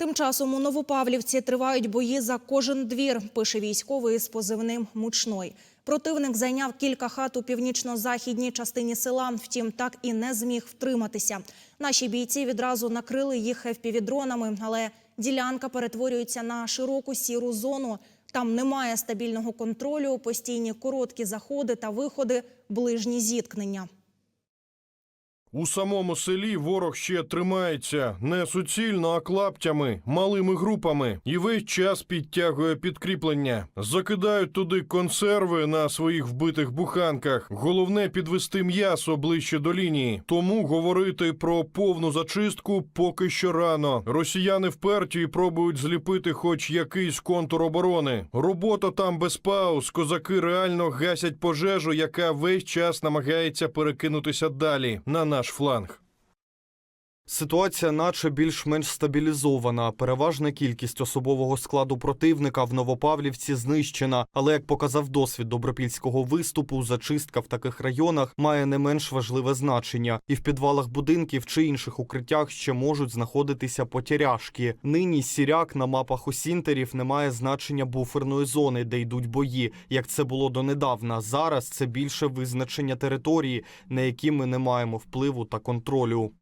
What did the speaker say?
Тим часом у Новопавлівці тривають бої за кожен двір, пише військовий з позивним Мучной. Противник зайняв кілька хат у північно-західній частині села, втім так і не зміг втриматися. Наші бійці відразу накрили їх FPV-дронами, але ділянка перетворюється на широку сіру зону. Там немає стабільного контролю, постійні короткі заходи та виходи, ближні зіткнення. У самому селі ворог ще тримається не суцільно, а клаптями, малими групами, і весь час підтягує підкріплення. Закидають туди консерви на своїх вбитих буханках. Головне підвести м'ясо ближче до лінії. Тому говорити про повну зачистку поки що рано. Росіяни вперті пробують зліпити хоч якийсь контур оборони. Робота там без пауз. Козаки реально гасять пожежу, яка весь час намагається перекинутися далі на наш фланг. Ситуація, наче більш-менш стабілізована. Переважна кількість особового складу противника в Новопавлівці знищена. Але як показав досвід добропільського виступу, зачистка в таких районах має не менш важливе значення. І в підвалах будинків чи інших укриттях ще можуть знаходитися потіряшки. Нині сіряк на мапах осінтерів не має значення буферної зони, де йдуть бої, як це було донедавна. Зараз це більше визначення території, на які ми не маємо впливу та контролю.